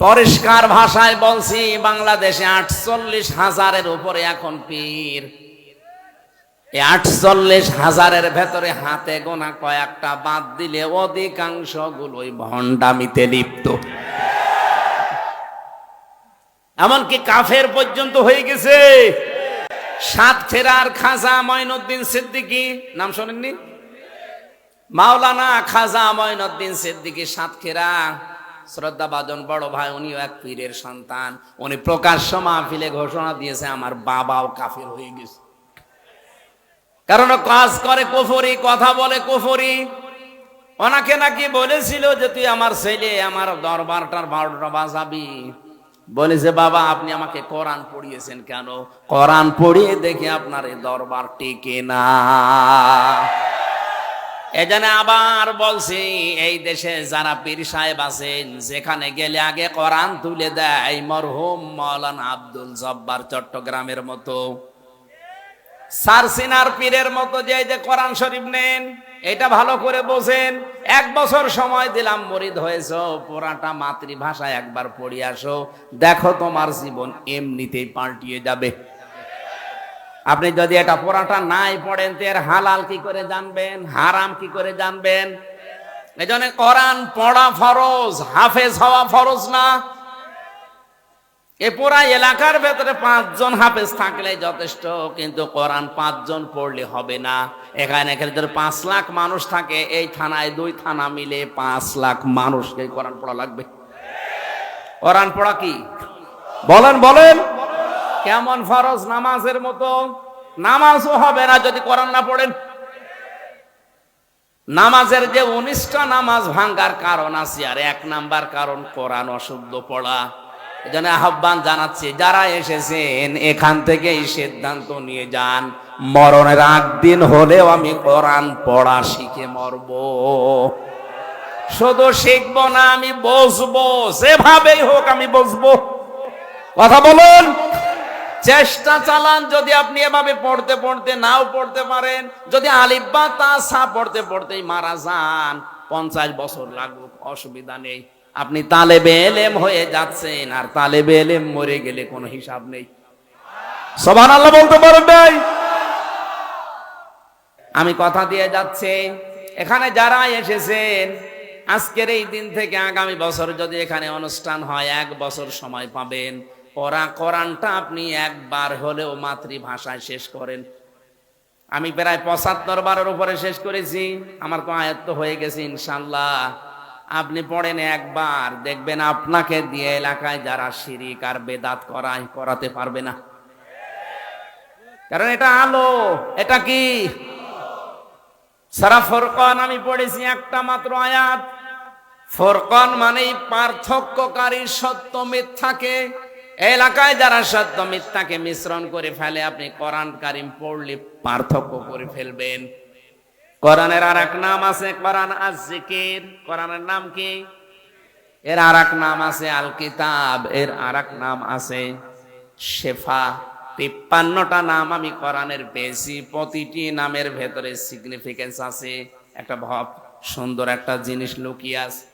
পরিষ্কার ভাষায় বলছি, বাংলাদেশে আটচল্লিশ হাজারের উপরে এখন পীর। আটচল্লিশ হাজারের ভেতরে হাতে গোনা কয়েকটা বাদ দিলে অধিকাংশ গুলোই ভণ্ডামিতে লিপ্ত। এমনকি কাফের পর্যন্ত হয়ে গেছে। সাত ফেরার খাজা মঈনুদ্দিন সিদ্দিকী, নাম শোনেননি? মাওলানা খাজা মঈনুদ্দিন সিদ্দিকী সাতক্ষীরা শ্রদ্ধা বাজন বড় ভাই, উনিও এক পীরের সন্তান। উনি প্রকাশ্য মাহফিলে ঘোষণা দিয়েছে, আমার বাবাও কাফের হয়ে গেছে। কারণ কাজ করে কুফরি, কথা বলে কুফরি। ওনাকে নাকি বলেছিল যে, তুই আমার ছেলে, আমার দরবারটার বারোটা বাজাবি। বলেছে, বাবা, আপনি আমাকে কোরআন পড়িয়েছেন কেন? কোরআন পড়িয়ে দেখে আপনার এই দরবার টিকে না। এজন্য আবার বলছি, এই দেশে যারা পীর সাহেব আছেন, যেখানে গেলে আগে কোরআন তুলে দেয়, মরহুম মৌলানা আব্দুল জব্বার চট্টগ্রামের মতো। সারসিনার পীরের মতো যে যে কোরআন শরীফ নেন, এটা ভালো করে বোঝেন। এক বছর সময় দিলাম, মরিদ হয়েছ, পুরাটা মাতৃভাষায় একবার পড়ি আসো। দেখো তোমার জীবন এমনিতেই পাল্টিয়ে যাবে। আপনি যদি এটা পড়াটা নাই পড়েন তো এর হালাল কি করে জানবেন? হারাম কি করে জানবেন? এই জন্য কোরআন পড়া ফরজ, হাফেজ হওয়া ফরজ না। এ পুরা এলাকার ভেতরে পাঁচজন হাফেজ থাকলে যথেষ্ট, কিন্তু কোরআন পাঁচজন পড়লে হবে না। এখানে এখানে যদি পাঁচ লাখ মানুষ থাকে, এই থানায় দুই থানা মিলে পাঁচ লাখ মানুষকে কোরআন পড়া লাগবে। কোরআন পড়া কি? বলেন বলেন। কেমন ফরজ নামাজের মতো? নামাজও হবে না যদি কোরআন না পড়েন। নামাজের যে উনিশটা নামাজ ভাঙ্গার কারণ আছে, আর এক নাম্বার কারণ কোরআন অশুদ্ধ পড়া। এজন্য আহ্বান জানাচ্ছি, যারা এসেছেন, এখান থেকে এই সিদ্ধান্ত নিয়ে যান। মরণের আগ দিন হলেও আমি কোরআন পড়া শিখে মরব। শুধু শিখব না, আমি বসবো। যেভাবেই হোক আমি বসবো। কথা বলুন। চেষ্টা চালান, যদি আপনি এভাবে পড়তে পড়তে নাও পড়তে পারেন, যদি আলিব্বা তা সা পড়তে পড়তেই মারা যান, পঞ্চাশ বছর লাগুক, অসুবিধা নেই। আপনি তালেবে এলেম হয়ে যাচ্ছেন, আর তালেবে এলেম মরে গেলে কোনো হিসাব নেই। সবার আল্লাহ বলতে নাই? আমি কথা দিয়ে যাচ্ছি। এখানে যারা এসেছেন, আজকের এই দিন থেকে আগামী বছর যদি এখানে অনুষ্ঠান হয়, এক বছর সময় পাবেন। ওরা কোরআনটা আপনি একবার হলেও মাতৃভাষায় শেষ করেন। আমি প্রায় পঁচাত্তর বারের উপরে শেষ করেছি। আমার তো আয়ত্ত হয়ে গেছে ইনশাল্লাহ আপনি পড়েন একবার, দেখবেন আপনাকে দিয়ে এলাকায় যারা শিরিক আর বেদাত করায় করাতে পারবে না। কারণ এটা আলো, এটা কি? সারা ফোরকন আমি পড়েছি একটা মাত্র আয়াত। ফোরকন মানেই পার্থক্যকারী সত্য মিথ্যাকে এলাকায় যারা সত্য মিথ্যাকে মিশ্রণ করে ফেলে, আপনি কোরআন কারিম পড়লে পার্থক্য করে ফেলবেন। কোরআনের আর এক নাম আছে কোরআন আজ জিকির কোরআনের নাম কি? এর আর এক নাম আছে আল কিতাব এর আর এক নাম আছে শেফা। তিপ্পান্নটা নাম আমি কোরআনের পেয়েছি। প্রতিটি নামের ভেতরে সিগনিফিকেন্স আছে। একটা ভাব সুন্দর একটা জিনিস লুকিয়ে আছে।